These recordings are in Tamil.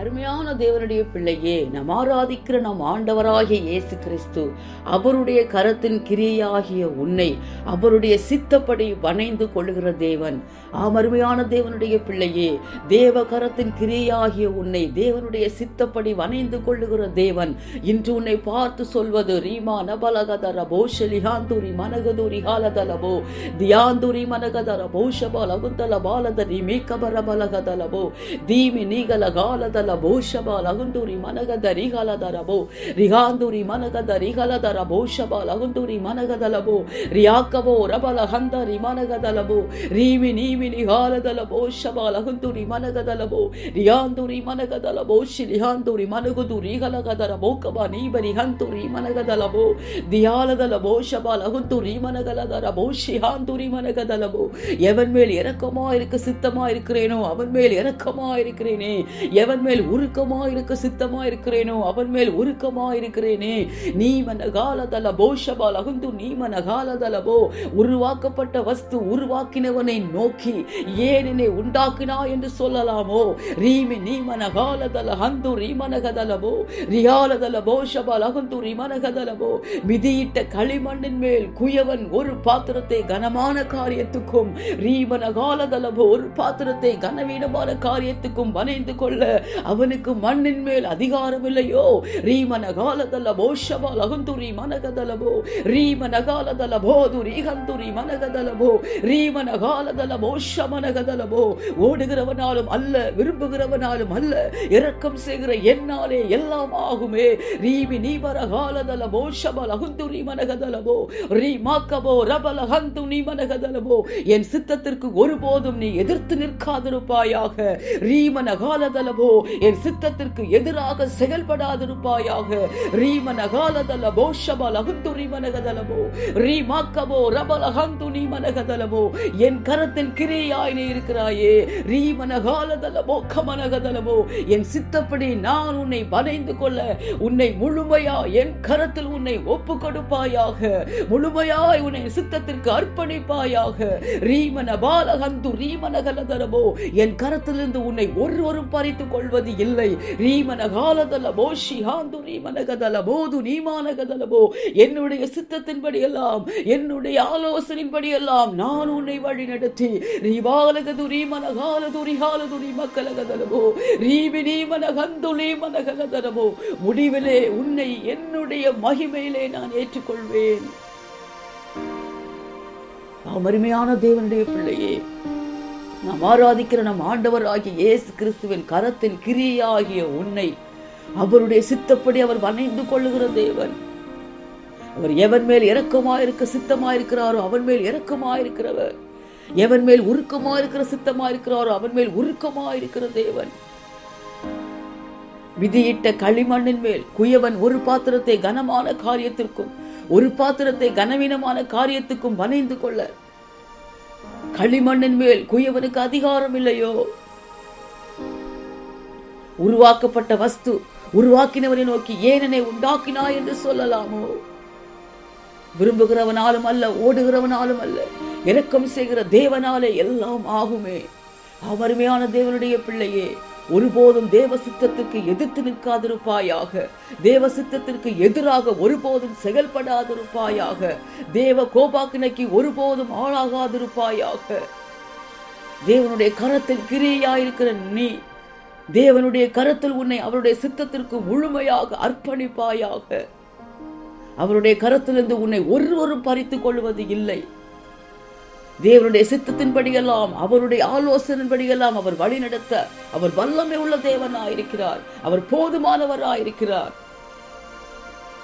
அருமையான தேவனுடைய பிள்ளையே நாம் ஆராதிக்கிற நம் ஆண்டவராகிய இயேசு கிறிஸ்து அவருடைய கரத்தின் கிரியையாகிய உன்னை அவருடைய சித்தப்படி வணைந்து கொள்ளுகிற தேவன். ஆம் அருமையான தேவனுடைய பிள்ளையே தேவ கரத்தின் கிரியையாகிய உன்னை தேவனுடைய சித்தப்படி வணைந்து கொள்ளுகிற தேவன். இன்று உன்னை பார்த்து சொல்வது ரீமா நபலகதர போஷலிஹாந்தூரி மனகதூரி ஹாலதலபோ தியாந்தூரி மனகதர போஷபல குந்தல பாலதரி மீக்கபர பலகதலபோ தீமி நீகல காலதல போஷபால் அகுந்தூரி மனகத ரிகலதரபோ ரிகாந்துரி மனகத ரிகலதரபோ ஷபால் அகுந்தூரி மனகதலபோ ரியாக்கபோ ரபல ஹந்தரி மனகதலபோ ரீமி நீமி நிகாலதல ஷபால் அகுந்தூரி மனகதலபோ ரியாந்துரி மனகதலபோ ஷிலிஹாந்துரி மனகுது ரிகலகதரபோ கபா நீபரி ஹந்துரி மனகதலபோ தியாலதலபோ ஷபால் அகுந்தூரி மனகலதரபோ ஷிஹாந்துரி மனகதலபோ எவன் மேல் இறக்கமா இருக்க சித்தமா இருக்கிறேனோ அவன் மேல் இறக்கமா இருக்கிறேனே எவன் மேல் மேல் உருக்கமா இருக்க சித்தமா இருக்கிறேனோ அவன் மேல் உருக்கமா இருக்கிறேனே நீ மன காலதல போஷபால் அகுந்து நீ மன காலதலபோ உருவாக்கப்பட்ட வஸ்து உருவாக்கினவனை நோக்கி ஏன் என்னை உண்டாக்கினா என்று சொல்லலாமோ? ரீமி நீ மன காலதல ஹந்து ரீமனகதலபோ ரியாலதல போஷபால் அகுந்து ரிமனகதலபோ மிதியிட்ட களிமண்ணின் மேல் குயவன் ஒரு பாத்திரத்தை கனமான காரியத்துக்கும் ரீமன காலதலபோ ஒரு பாத்திரத்தை கனவீனமான காரியத்துக்கும் வனைந்து கொள்ள அவனுக்கு மண்ணின் மேல் அதிகாரம் இல்லையோ ரீமன காலதல போஷபா லகுந்துரி மனகதலபோ ரீமன காலதல போதுரி ஹந்துரி மனகதலபோ ரீமன காலதல போஷமனகதலபோ ஓடுகிறவனாலும் அல்ல விரும்புகிறவனாலும் அல்ல இரக்கம் செய்கிற என்னாலே எல்லாம் ஆகுமே. ரீமி நீபர காலதல போஷப லகுந்துரி மனகதலபோ ரீமாக்கபோ ரபல ஹந்து நீ மனகதலபோ என் சித்தத்திற்கு ஒருபோதும் நீ எதிர்த்து நிற்காதிருப்பாயாக. ரீமன காலதலபோ என் சித்தத்திற்கு எதிராக செயல்படாதிருப்பாயாக. ரீமன காலதலபோ ஷபல் அகுந்து ரீமனகதலபோ ரீ ரபல ஹந்து என் கரத்தின் கிரியாய் நீ இருக்கிறாயே ரீமன காலதலபோ என் சித்தப்படி நான் உன்னை வளைந்து கொள்ள உன்னை முழுமையா என் கரத்தில் உன்னை ஒப்பு கொடுப்பாயாக முழுமையாய் உன்னை சித்தத்திற்கு அர்ப்பணிப்பாயாக. ரீமன பாலகந்து ரீமனகலதரபோ என் கரத்திலிருந்து உன்னை ஒருவரும் பறித்துக் கொள்வது இல்லை. ரீமன காலதல போஷி ஹாந்து ரீமனகதல போது நீமானகதலபோ என்னுடைய சித்தத்தின்படி எல்லாம் என்னுடைய ஆலோசனையின்படி எல்லாம் நான் உன்னை வழி நடத்தி ரீபாலகது ரீமன காலது ரிஹாலது ரீமக்கலகதலபோ ரீபி நீமனகந்து கந்து முடிவிலே உன்னை என்னுடைய மகிமையிலே நான் ஏற்றுக்கொள்வேன். நாம் அருமையான தேவனுடைய பிள்ளையே நாம் ஆராதிக்கிற நம் ஆண்டவர் ஆகிய இயேசு கிறிஸ்துவின் கரத்தில் கிரியாகிய உன்னை அவருடைய சித்தப்படி அவர் வணைந்து கொள்ளுகிற தேவன். அவர் எவன் மேல் இரக்கமாயிருக்க சித்தமாயிருக்கிறாரோ அவன் மேல் இரக்கமாயிருக்கிறவர். எவன் மேல் உருக்கமாயிருக்கிற சித்தமாயிருக்கிறாரோ அவன் மேல் உருக்கமாயிருக்கிற தேவன். விதியிட்ட களிமண்ணின் மேல் குயவன் ஒரு பாத்திரத்தை கனமான காரியத்திற்கும் ஒரு பாத்திரத்தை கனவீனமான காரியத்துக்கும் வணைந்து கொள்ள களிமண்ணின் மேல் குயவனுக்கு அதிகாரம் இல்லையோ உருவாக்கப்பட்ட வஸ்து உருவாக்கினவனை நோக்கி ஏனனை உண்டாக்கினாய் என்று சொல்லலாமோ? விரும்புகிறவனாலும் அல்ல ஓடுகிறவனாலும் அல்ல. இரக்கம் செய்கிற தேவனாலே எல்லாம் ஆகுமே. அவருமையான தேவனுடைய பிள்ளையே ஒருபோதும் தேவ சித்தத்திற்கு எதிர்த்து நிற்காதிருப்பாயாக. தேவ சித்தத்திற்கு எதிராக ஒருபோதும் செயல்படாதிருப்பாயாக. தேவ கோபாக்கினைக்கு ஒருபோதும் ஆளாகாதிருப்பாயாக. தேவனுடைய கரத்தில் கிரியாயிருக்கிற நீ தேவனுடைய கரத்தில் உன்னை அவருடைய சித்தத்திற்கு முழுமையாக அர்ப்பணிப்பாயாக. அவருடைய கரத்திலிருந்து உன்னை ஒருவரும் பறித்துக் கொள்வது இல்லை. தேவனுடைய சித்தத்தின்படியெல்லாம் அவருடைய ஆலோசனைப்படியெல்லாம் அவர் வழி நடத்த அவர் வல்லமை உள்ள தேவனாயிருக்கிறார். அவர் போதுமானவராயிருக்கிறார்.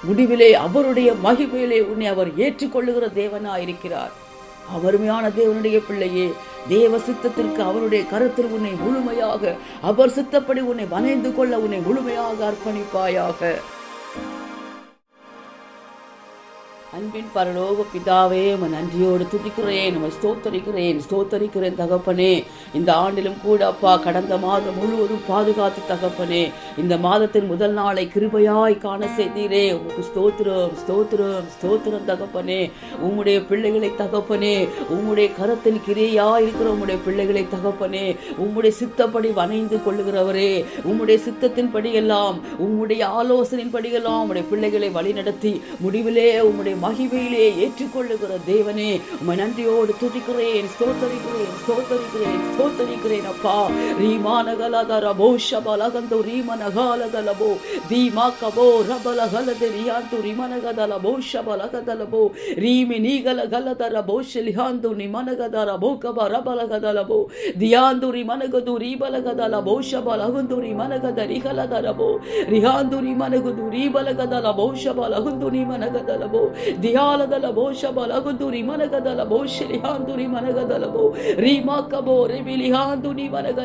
முடிவிலே அவருடைய மகிமையிலே உன்னை அவர் ஏற்றுக்கொள்ளுகிற தேவனாயிருக்கிறார். அவருமையான தேவனுடைய பிள்ளையே தேவ சித்தத்திற்கு அவருடைய கருத்தில் உன்னை முழுமையாக அவர் சித்தப்படி உன்னை வணைந்து கொள்ள உன்னை முழுமையாக அர்ப்பணிப்பாயாக. அன்பின் பரலோக பிதாவே உம்மை நன்றியோடு துதிக்கிறேன் உம்மை ஸ்தோத்தரிக்கிறேன் ஸ்தோத்தரிக்கிறேன் தகப்பனே. இந்த ஆண்டிலும் கூட அப்பா கடந்த மாதம் முழுவதும் பாதுகாத்து தகப்பனே. இந்த மாதத்தின் முதல் நாளை கிருபையாய் காண செய்தீரே. உமக்கு ஸ்தோத்திரம் ஸ்தோத்திரம் ஸ்தோத்திரம் தகப்பனே. உம்முடைய பிள்ளைகளை தகப்பனே உம்முடைய கரத்தின் கிரியாய் இருக்கிற உம்முடைய பிள்ளைகளை தகப்பனே. உம்முடைய சித்தப்படி வணைந்து கொள்ளுகிறவரே உம்முடைய சித்தத்தின்படி எல்லாம் உம்முடைய ஆலோசனையின்படி எல்லாம் உம்முடைய பிள்ளைகளை வழிநடத்தி முடிவிலே உம்முடைய மகிமையிலே ஏற்றுக்கொள்ளுகிற தேவனே உமை நன்றியோடு துதிக்கிறேன் ஸ்தோத்தரிக்கிறேன் ஸ்தோத்தரிக்கிறேன் ஸ்தோத்தரிக்கிறேன் அப்பா. ரீமானகலகர போஷ பலகந்து ரீமனகாலகலபோ தீமாக்கபோ ரபலகலது ரியாந்து ரிமனகதல போஷ பலகதலபோ ரீமி நீகலகலதர போஷ லிஹாந்து நிமனகதர போக்கப ரபலகதலபோ. தியாந்து ரிமனகது ரீபலகதல போஷ பலகுந்து ரிமனகத ரிகலதரபோ. ரிஹாந்து ரிமனகுது ரீபலகதல போஷ பலகுந்து நிமனகதலபோ ದಿಯಾಲದಲ ಬಹುಶಬ ಲಗುದು ರಿಮನಗದಲ ಬಹುಶಲಿ ಹಾಂದು ರಿಮನಗದಲಬೋ ರಿಮಾಕಬೋ ರಿಮಿಲಿ ಹಾಂದು ಹಾಲದ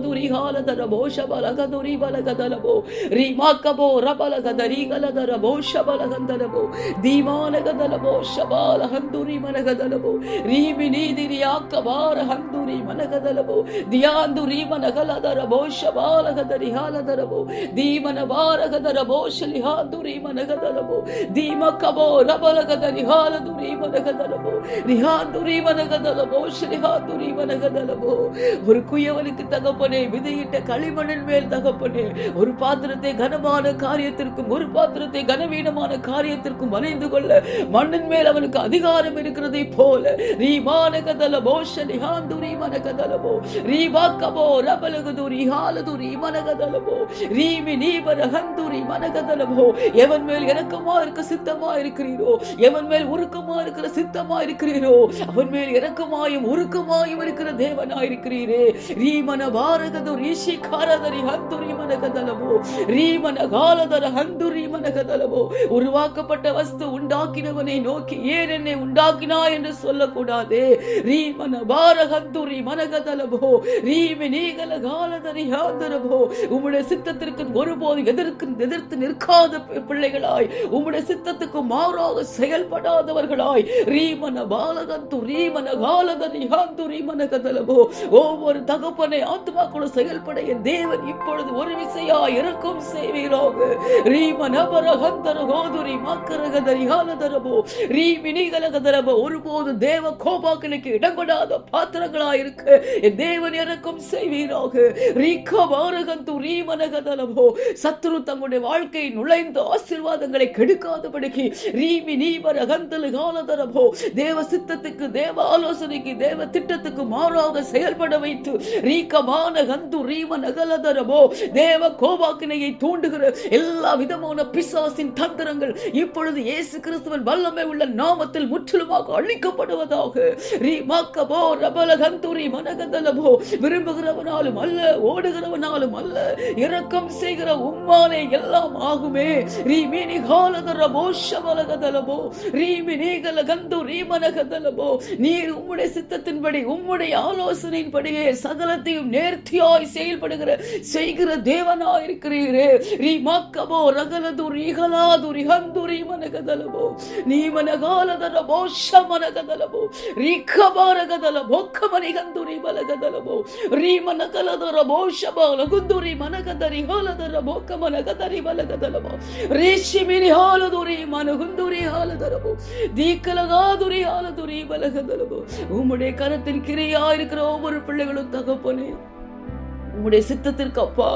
ದುರಿಹಾಲದರ ಶಬ ಲಗದು ರಿಮಲಗದಲಬೋ ರಿಮಾಕಬೋ ರಬಲಗದ ರಿಗಲದರ ಬಹುಶಬಲಗಂದಲಬೋ ದಿಮಾನಗದಲ ಬಹುಶಬಾಲ ಹಂದು ರಿಮನಗದಲಬೋ ರೀಮಿ ರಿ ಆಕಬಾರ ಹಂದು ಮನಗದಲಬೋ ದಿಯಾಂದುರಿ ಮನಗಲದರ ಬೋ ಶಬಾಲಗದರಿ ಹಾಲದರಬೋ ದೀಮನ ಬಾರಗದರ ಬೋ ಶಲಿಹಾಂದುರಿ ಮನಗದಲಬೋ ದೀಮಕಬೋ ರಬಲಗದರಿ ಹಾಲದುರಿ ಮನಗದಲಬೋ ரிஹாந்துரி மனகதலபோ ஸ்ரீஹாந்துரி மனகதலபோ ஒரு குயவனுக்கு தகப்பனே விதையிட்ட களிமண்ணின் மேல் தகப்பனே ஒரு பாத்திரத்தை கனமான காரியத்திற்கும் ஒரு பாத்திரத்தை கனவீனமான காரியத்திற்கும் வணைந்து கொள்ள மண்ணின் மேல் அவனுக்கு அதிகாரம் இருக்கிறதை போல ரீமானகதலபோ ஷலிஹாந்துரி மனகதலபோ ரீபாக்கபோ ரபலகுதுரி ஹாலதுரி மனகதலபோ ரீமி நீபரஹந்துரி மனகதலபோ எவன் மேல் இறக்கமா இருக்க சித்தமா இருக்கிறீரோ? எவன் மேல் உருக்கமா இருக்கிற சித்தமா இருக்கிறீரோ? அவன் மேல் இறக்கமாயும் உருக்கமாயும் இருக்கிற தேவனா ரீமன பாரகது ரிஷி காரதரி ஹந்துரி மனகதலபோ ரீமன காலதர ஹந்துரி மனகதலபோ உருவாக்கப்பட்ட வஸ்து உண்டாக்கினவனை நோக்கி ஏன் என்னை உண்டாக்கினா என்று சொல்லக்கூடாதே. ரீமன பாரகந்துரி மனகதலபோ ரீமி நீகல காலதரி ஹாந்தரபோ உம்முடைய சித்தத்திற்கு ஒருபோது எதிர்க்கு எதிர்த்து நிற்காத பிள்ளைகளாய் உம்முடைய சித்தத்துக்கு மாறாக செயல்படாதவர்களாய். ரீமன பாலகந்து ரீமன காலதரி ஹாந்து ரீமன கதலபோ ஒவ்வொரு தகப்பனை ஆத்மாக்களும் செயல்பட என் தேவன் இப்பொழுது ஒரு விசையா இறக்கும் செய்வீராக. ரீமன பரகந்தர கோதுரி மக்கரகதரி ஹாலதரபோ ரீமினிகலகதரபோ ஒருபோது தேவ கோபாக்களுக்கு இடம்படாத பாத்திரங்களாய் இருக்க. என் தேவன் இறக்கும் செய்வீராக. ரீக்க ரீமனகதலமோ சத்ரு தங்களுடைய வாழ்க்கை நுழைந்த ஆசீர்வாதங்களை கெடுக்காதபடிக்கு ரீமி நீபர காலதரமோ தேவ சித்தத்துக்கு தேவ ஆலோசனைக்கு தேவ திட்டத்துக்கு மாறாக செயல்பட வைத்து ரீக்கமான கந்து தேவ கோபாக்கினையை தூண்டுகிற எல்லா விதமான பிசாசின் தந்திரங்கள் இப்பொழுது இயேசு கிறிஸ்துவன் வல்லமை உள்ள நாமத்தில் முற்றிலுமாக அழிக்கப்படுவதாக. ரீமாக்கபோ ரபலகந்து கந்துரி மனகதலபோ விரும்புகிறவனாலும் அல்ல ஓடுகிறவனாலும் அல்ல. இரக்கம் செய்கிற உம்மாலே எல்லாம் ஆகுமே. ரீமினி காலதரபோ ஷபலகதலபோ ரீமினிகல கந்து ரீமனகதலபோ நீர் உம்முடைய சித்தத்தின்படி உம்முடைய ஆலோசனையின்படியே சகலத்தையும் நேர்த்தியாய் செயல்படுகிற செய்கிற தேவனாய் இருக்கிறீரே ரீமாக்கபோ ரகலது ரீகலாது ரிஹந்து ரீமனகதலபோ கமனி ஷமனகதலபோ ரீக்கபாரகதலபோ கமனிகந்து ரீமலகதலபோ ರೀಮನಕಲದರಬೋ ಶಬಲಗುಂದುರಿ ಮನಗದರಿ ಹಾಲದರಬೋ ಕಮನಗದರಿ ಬಲಗದಲಬೋ ರೇಷಿಮಿನಿ ಹಾಲದುರಿ மனகுந்துரி ஆலதரபோ தீக்கலகாதுரி ஆலதுரி பலகதலபோ உம்முடைய கரத்தின் கிரையா இருக்கிற ஒவ்வொரு பிள்ளைகளும் தகப்பனே உம்முடைய சித்தத்திற்கு அப்பா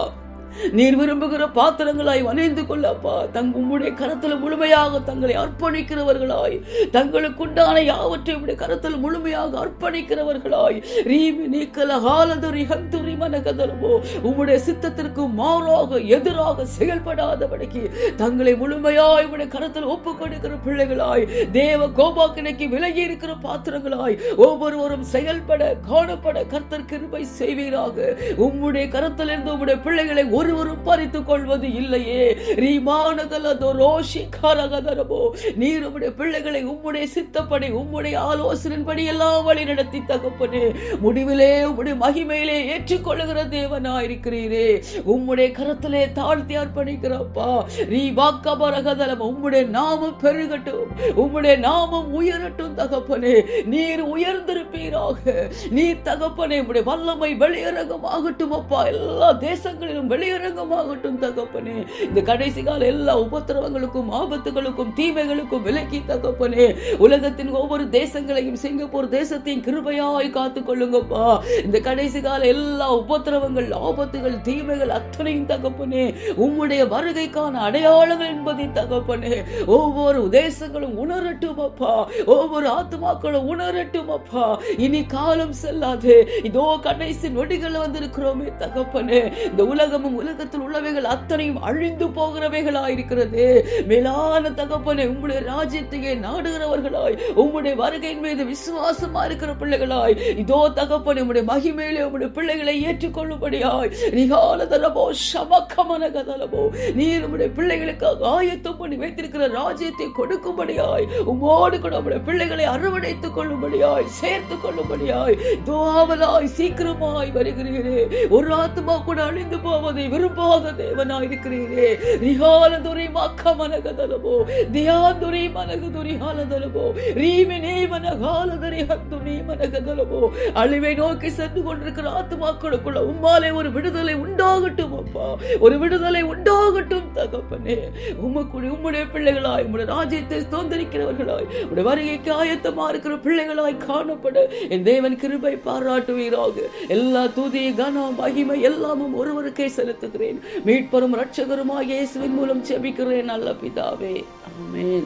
நீர் விரும்புகிற பாத்திரங்களாய் வணைந்து கொள்ளப்பா. தங்க உம்முடைய கரத்தில் முழுமையாக தங்களை அர்ப்பணிக்கிறவர்களாய். தங்களுக்குண்டான யாவற்றையும் உம்முடைய கரத்தில் முழுமையாக அர்ப்பணிக்கிறவர்களாய். ரீமி நீக்கல ஹாலதுரி ஹந்துரி மனகதலமோ. உம்முடைய சித்தத்திற்கு மாறாக எதிராக செயல்படாதபடிக்கு தங்களை முழுமையாய் உடைய கரத்தில் ஒப்பு கொடுக்கிற பிள்ளைகளாய் தேவ கோபாக்கினைக்கு விலகி இருக்கிற பாத்திரங்களாய் ஒவ்வொருவரும் செயல்பட காணப்பட கர்த்தர் கிருபை செய்வீராக. உம்முடைய கரத்திலிருந்து உம்முடைய பிள்ளைகளை ஒருவரும் பறித்துக் கொள்வது இல்லையே. ரீமானகலதோ ரோஷி கரகதரபோ நீர் உம்முடைய பிள்ளைகளை உம்முடைய சித்தப்படி உம்முடைய ஆலோசனைப்படி எல்லாம் வழி நடத்தி தகப்பனே. முடிவிலே உம்முடைய மகிமையிலே ஏற்றுக்கொள்ளுகிற தேவனாயிருக்கிறீரே. உம்முடைய கரத்திலே தாழ்த்தி அர்ப்பணிக்கிறப்பா ரீ வாக்கபரகதலம் உம்முடைய நாமம் பெருகட்டும். உம்முடைய நாமம் உயரட்டும் தகப்பனே. நீர் உயர்ந்திருப்பீராக. நீர் தகப்பனே உம்முடைய வல்லமை வெளியரங்கமாகட்டும் அப்பா. எல்லா தேசங்களிலும் வெளி வெளியரங்கமாகட்டும் தகப்பனே. இந்த கடைசி கால எல்லா உபத்திரவங்களுக்கும் ஆபத்துகளுக்கும் தீமைகளுக்கும் விலக்கி தகப்பனே. உலகத்தின் ஒவ்வொரு தேசங்களையும் சிங்கப்பூர் தேசத்தையும் கிருபையாய் காத்து கொள்ளுங்கப்பா இந்த கடைசி கால எல்லா உபத்திரவங்கள் ஆபத்துகள் தீமைகள் அத்தனையும் தகப்பனே உம்முடைய வருகைக்கான அடையாளங்கள் என்பதை தகப்பனே. ஒவ்வொரு தேசங்களும் உணரட்டும் அப்பா ஒவ்வொரு ஆத்மாக்களும் உணரட்டும் அப்பா இனி காலம் செல்லாது. இதோ கடைசி நொடிகள் வந்திருக்கிறோமே தகப்பனே. இந்த உலகமும் உலகத்தில் உள்ளவைகள் அத்தனையும் அழிந்து போகிறவைகளாயிருக்கிறது. மேலான தகப்பனை உங்களுடைய ராஜ்யத்தையே நாடுகிறவர்களாய் உங்களுடைய வருகையின் மீது விசுவாசமா இருக்கிற பிள்ளைகளாய் இதோ தகப்பனை உங்களுடைய மகிமேலே உங்களுடைய பிள்ளைகளை ஏற்றுக்கொள்ளும்படியாய் நிகால தரபோ சமக்கமன கதலபோ நீர் உம்முடைய பிள்ளைகளுக்காக ஆயத்தம் பண்ணி வைத்திருக்கிற ராஜ்யத்தை கொடுக்கும்படியாய் உமோடு கூட நம்முடைய பிள்ளைகளை அரவணைத்துக் கொள்ளும்படியாய் சேர்த்துக் கொள்ளும்படியாய் தோவலாய் சீக்கிரமாய் வருகிறீரே. ஒரு ஆத்மா கூட அழிந்து போவதை விரும்பாத தேவனாய் இருக்கிறீரே ரிஹாலதுரை மக்கமனகதலபோ தியாதுரை மனகதுரி ஹாலதலபோ ரீமினே மனகாலதரி ஹத்துனி மனகதலவோ அழிவை நோக்கி சென்று கொண்டிருக்கிற ஆத்மாக்களுக்குள்ள உம்மாலே ஒரு விடுதலை உண்டாகட்டும் அப்பா. ஒரு விடுதலை உண்டாகட்டும் தகப்பனே. உமக்குடி உம்முடைய பிள்ளைகளாய் உம்முடைய ராஜ்யத்தை சுதந்திரிக்கிறவர்களாய் உடைய வருகைக்கு ஆயத்தமா இருக்கிற பிள்ளைகளாய் காணப்பட. என் தேவன் கிருபை பாராட்டுவீராக. எல்லா துதி கனம் மகிமை எல்லாமும் ஒருவருக்கே செலுத்துகிறேன். மீட்பரும் ரட்சகருமாய் இயேசுவின் மூலம் செபிக்கிறேன் நல்ல பிதாவே. ஆமேன்.